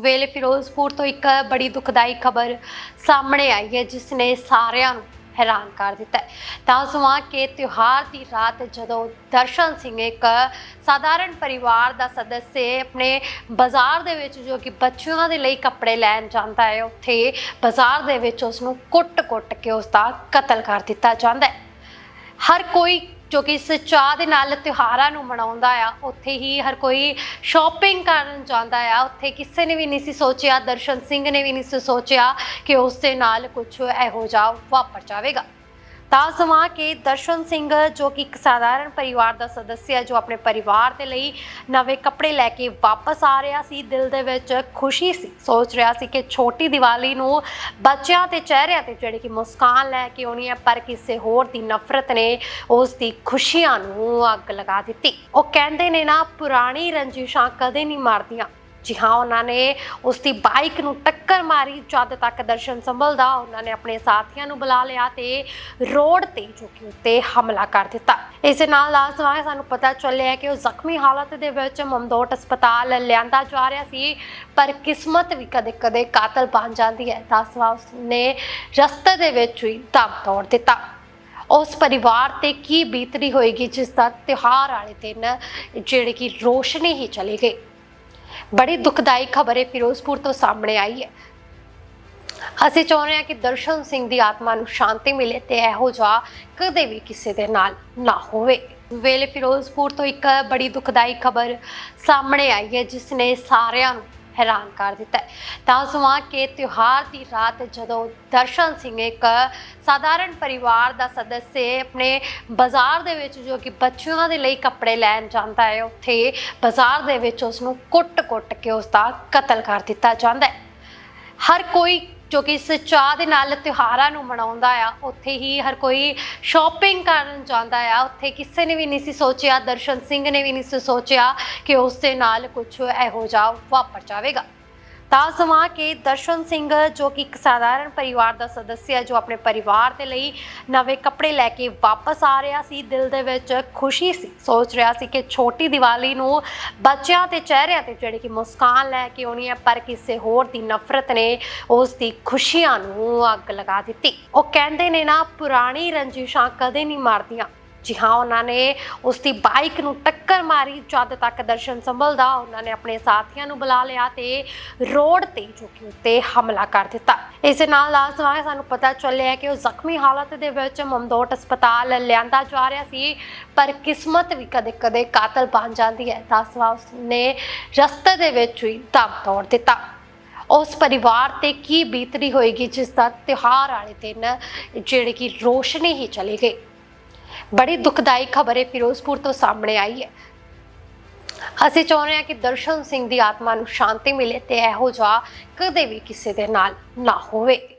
ਵੇਲੇ ਫਿਰੋਜ਼ਪੁਰ ਤੋਂ ਇੱਕ ਬੜੀ ਦੁਖਦਾਈ ਖਬਰ ਸਾਹਮਣੇ ਆਈ ਹੈ, ਜਿਸ ਨੇ ਸਾਰਿਆਂ ਨੂੰ ਹੈਰਾਨ ਕਰ ਦਿੱਤਾ ਤਾਂ ਸੁਆ ਕਿ ਤਿਉਹਾਰ ਦੀ ਰਾਤ ਜਦੋਂ ਦਰਸ਼ਨ ਸਿੰਘ ਇੱਕ ਸਾਧਾਰਨ ਪਰਿਵਾਰ ਦਾ ਸਦੱਸਿਆ ਆਪਣੇ ਬਾਜ਼ਾਰ ਦੇ ਵਿੱਚ ਜੋ ਕਿ ਬੱਚਿਆਂ ਦੇ ਲਈ ਕੱਪੜੇ ਲੈਣ ਜਾਂਦਾ ਹੈ, ਉੱਥੇ ਬਾਜ਼ਾਰ ਦੇ ਵਿੱਚ ਉਸ ਨੂੰ ਕੁੱਟ-ਕੁੱਟ ਕੇ ਉਸ ਦਾ ਕਤਲ ਕਰ ਦਿੱਤਾ ਜਾਂਦਾ ਹੈ। ਹਰ ਕੋਈ ਜੋ ਕਿ ਇਸ ਚਾਹ ਦੇ ਨਾਲ ਤਿਉਹਾਰਾਂ ਨੂੰ ਮਨਾਉਂਦਾ ਆ, ਉੱਥੇ ਹੀ ਹਰ ਕੋਈ ਸ਼ਾਪਿੰਗ ਕਰਨ ਜਾਂਦਾ ਆ। ਉੱਥੇ ਕਿਸੇ ਨੇ ਵੀ ਨਹੀਂ ਸੀ ਸੋਚਿਆ, ਦਰਸ਼ਨ ਸਿੰਘ ਨੇ ਵੀ ਨਹੀਂ ਸੀ ਸੋਚਿਆ ਕਿ ਉਸ ਦੇ ਨਾਲ ਕੁਝ ਇਹੋ ਜਿਹਾ ਵਾਪਰ ਜਾਵੇਗਾ। ਤਾਂ ਸਮਾਂ ਕਿ ਦਰਸ਼ਨ ਸਿੰਘ, ਜੋ ਕਿ ਇੱਕ ਸਾਧਾਰਨ ਪਰਿਵਾਰ ਦਾ ਸਦੱਸਿਆ ਹੈ, ਜੋ ਆਪਣੇ ਪਰਿਵਾਰ ਦੇ ਲਈ ਨਵੇਂ ਕੱਪੜੇ ਲੈ ਕੇ ਵਾਪਸ ਆ ਰਿਹਾ ਸੀ, ਦਿਲ ਦੇ ਵਿੱਚ ਖੁਸ਼ੀ ਸੀ, ਸੋਚ ਰਿਹਾ ਸੀ ਕਿ ਛੋਟੀ ਦੀਵਾਲੀ ਨੂੰ ਬੱਚਿਆਂ ਤੇ ਚਿਹਰਿਆਂ ਤੇ ਜਿਹੜੀ ਕਿ ਮੁਸਕਾਨ ਲੈ ਕੇ ਆਉਣੀ ਹੈ, ਪਰ ਕਿਸੇ ਹੋਰ ਦੀ ਨਫ਼ਰਤ ਨੇ ਉਸ ਦੀ ਖੁਸ਼ੀਆਂ ਨੂੰ ਅੱਗ ਲਗਾ ਦਿੱਤੀ। ਉਹ ਕਹਿੰਦੇ ਨੇ ਨਾ, ਪੁਰਾਣੀ ਰੰਜਿਸ਼ਾਂ ਕਦੇ ਨਹੀਂ ਮਰਦੀਆਂ। ਜੀ ਹਾਂ, ਉਹਨਾਂ ਨੇ ਉਸ ਦੀ ਬਾਈਕ ਨੂੰ ਟੱਕਰ ਮਾਰੀ, ਜਦ ਤੱਕ ਦਰਸ਼ਨ ਸੰਭਲਦਾ, ਉਹਨਾਂ ਨੇ ਆਪਣੇ ਸਾਥੀਆਂ ਨੂੰ ਬੁਲਾ ਲਿਆ ਤੇ ਰੋਡ ਤੇ ਜੋ ਕਿ ਉੱਤੇ ਹਮਲਾ ਕਰ ਦਿੱਤਾ। ਇਸ ਨਾਲ ਨਾਲ ਸਵਾਏ ਸਾਨੂੰ ਪਤਾ ਚੱਲਿਆ ਕਿ ਉਹ ਜ਼ਖਮੀ ਹਾਲਤ ਦੇ ਵਿੱਚ ਮਮਦੋਟ ਹਸਪਤਾਲ ਲਿਆਂਦਾ ਜਾ ਰਿਹਾ ਸੀ, ਪਰ ਕਿਸਮਤ ਵੀ ਕਦੇ-ਕਦੇ ਕਾਤਲ ਬਣ ਜਾਂਦੀ ਹੈ। ਤਾਂ ਸਵਾ ਉਸ ਰਸਤੇ ਦੇ ਵਿੱਚ ਹੀ ਦਮ ਤੋੜ ਦਿੱਤਾ। ਉਸ ਪਰਿਵਾਰ ਤੇ ਕੀ ਬੀਤਰੀ ਹੋਏਗੀ, ਜਿਸ ਦਾ ਤਿਉਹਾਰ ਵਾਲੇ ਦਿਨ, ਜਿਹੜੇ ਕਿ ਰੋਸ਼ਨੀ ਹੀ ਚਲੀ ਗਈ। ਬੜੀ ਦੁਖਦਾਈ ਖਬਰ ਹੈ ਫਿਰੋਜ਼ਪੁਰ ਤੋਂ ਸਾਹਮਣੇ ਆਈ ਹੈ। ਅਸੀਂ ਚਾਹੁੰਦੇ ਹਾਂ ਕਿ ਦਰਸ਼ਨ ਸਿੰਘ ਦੀ ਆਤਮਾ ਨੂੰ ਸ਼ਾਂਤੀ ਮਿਲੇ ਤੇ ਇਹੋ ਜਿਹਾ ਕਦੇ ਵੀ ਕਿਸੇ ਦੇ ਨਾਲ ਨਾ ਹੋਵੇ। ਵੇਲੇ ਫਿਰੋਜ਼ਪੁਰ ਤੋਂ ਇੱਕ ਬੜੀ ਦੁਖਦਾਈ ਖਬਰ ਸਾਹਮਣੇ ਆਈ ਹੈ, ਜਿਸ ਨੇ ਸਾਰਿਆਂ ਨੂੰ ਹੈਰਾਨ ਕਰ ਦਿੱਤਾ ਹੈ। ਤਾਂ ਸੁਆ ਕਿ ਤਿਉਹਾਰ ਦੀ ਰਾਤ ਜਦੋਂ ਦਰਸ਼ਨ ਸਿੰਘ ਇੱਕ ਸਾਧਾਰਨ ਪਰਿਵਾਰ ਦਾ ਸਦੱਸਿਆ ਆਪਣੇ ਬਾਜ਼ਾਰ ਦੇ ਵਿੱਚ ਜੋ ਕਿ ਬੱਚਿਆਂ ਦੇ ਲਈ ਕੱਪੜੇ ਲੈਣ ਜਾਂਦਾ ਹੈ, ਉੱਥੇ ਬਾਜ਼ਾਰ ਦੇ ਵਿੱਚ ਉਸ ਨੂੰ ਕੁੱਟ-ਕੁੱਟ ਕੇ ਉਸ ਦਾ ਕਤਲ ਕਰ ਦਿੱਤਾ ਜਾਂਦਾ ਹੈ। ਹਰ ਕੋਈ ਜੋ ਕਿ ਇਸ ਚਾਹ ਦੇ ਨਾਲ ਤਿਉਹਾਰਾਂ ਨੂੰ ਮਨਾਉਂਦਾ ਆ, ਉੱਥੇ ਹੀ ਹਰ ਕੋਈ ਸ਼ਾਪਿੰਗ ਕਰਨ ਜਾਂਦਾ ਆ। ਉੱਥੇ ਕਿਸੇ ਨੇ ਵੀ ਨਹੀਂ ਸੀ ਸੋਚਿਆ, ਦਰਸ਼ਨ ਸਿੰਘ ਨੇ ਵੀ ਨਹੀਂ ਸੀ ਸੋਚਿਆ ਕਿ ਉਸ ਦੇ ਨਾਲ ਕੁਝ ਇਹੋ ਜਿਹਾ ਵਾਪਰ ਜਾਵੇਗਾ। ਤਾਂ ਸਮਾਂ ਕਿ ਦਰਸ਼ਨ ਸਿੰਘ, ਜੋ ਕਿ ਇੱਕ ਸਾਧਾਰਨ ਪਰਿਵਾਰ ਦਾ ਸਦੱਸਿਆ ਹੈ, ਜੋ ਆਪਣੇ ਪਰਿਵਾਰ ਦੇ ਲਈ ਨਵੇਂ ਕੱਪੜੇ ਲੈ ਕੇ ਵਾਪਸ ਆ ਰਿਹਾ ਸੀ, ਦਿਲ ਦੇ ਵਿੱਚ ਖੁਸ਼ੀ ਸੀ, ਸੋਚ ਰਿਹਾ ਸੀ ਕਿ ਛੋਟੀ ਦੀਵਾਲੀ ਨੂੰ ਬੱਚਿਆਂ ਤੇ ਚਿਹਰਿਆਂ ਤੇ ਜਿਹੜੀ ਕਿ ਮੁਸਕਾਨ ਲੈ ਕੇ ਆਉਣੀ ਹੈ, ਪਰ ਕਿਸੇ ਹੋਰ ਦੀ ਨਫ਼ਰਤ ਨੇ ਉਸ ਦੀ ਖੁਸ਼ੀਆਂ ਨੂੰ ਅੱਗ ਲਗਾ ਦਿੱਤੀ। ਉਹ ਕਹਿੰਦੇ ਨੇ ਨਾ, ਪੁਰਾਣੀ ਰੰਜਿਸ਼ਾਂ ਕਦੇ ਨਹੀਂ ਮਰਦੀਆਂ। ਜੀ ਹਾਂ, ਉਹਨਾਂ ਨੇ ਉਸ ਦੀ ਬਾਈਕ ਨੂੰ ਟੱਕਰ ਮਾਰੀ, ਜਦ ਤੱਕ ਦਰਸ਼ਨ ਸੰਭਲਦਾ, ਉਹਨਾਂ ਨੇ ਆਪਣੇ ਸਾਥੀਆਂ ਨੂੰ ਬੁਲਾ ਲਿਆ ਤੇ ਰੋਡ ਤੇ ਜੋ ਕਿ ਉੱਤੇ ਹਮਲਾ ਕਰ ਦਿੱਤਾ। ਇਸ ਨਾਲ ਨਾਲ ਸਵਾਏ ਸਾਨੂੰ ਪਤਾ ਚੱਲਿਆ ਕਿ ਉਹ ਜ਼ਖਮੀ ਹਾਲਤ ਦੇ ਵਿੱਚ ਮਮਦੋਟ ਹਸਪਤਾਲ ਲਿਆਂਦਾ ਜਾ ਰਿਹਾ ਸੀ, ਪਰ ਕਿਸਮਤ ਵੀ ਕਦੇ-ਕਦੇ ਕਾਤਲ ਬਣ ਜਾਂਦੀ ਹੈ। ਤਾਂ ਸਵਾ ਉਸ ਰਸਤੇ ਦੇ ਵਿੱਚ ਹੀ ਦਮ ਤੋੜ ਦਿੱਤਾ। ਉਸ ਪਰਿਵਾਰ ਤੇ ਕੀ ਬੀਤਰੀ ਹੋਏਗੀ, ਜਿਸ ਦਾ ਤਿਉਹਾਰ ਵਾਲੇ ਦਿਨ, ਜਿਹੜੇ ਕਿ ਰੋਸ਼ਨੀ ਹੀ ਚਲੇ ਗਈ। ਬੜੀ ਦੁਖਦਾਈ ਖਬਰ ਹੈ ਫਿਰੋਜ਼ਪੁਰ ਤੋਂ ਸਾਹਮਣੇ ਆਈ ਹੈ। ਅਸੀਂ ਚਾਹੁੰਦੇ ਹਾਂ ਕਿ ਦਰਸ਼ਨ ਸਿੰਘ ਦੀ ਆਤਮਾ ਨੂੰ ਸ਼ਾਂਤੀ ਮਿਲੇ ਤੇ ਇਹੋ ਜਿਹਾ ਕਦੇ ਵੀ ਕਿਸੇ ਦੇ ਨਾਲ ਨਾ ਹੋਵੇ।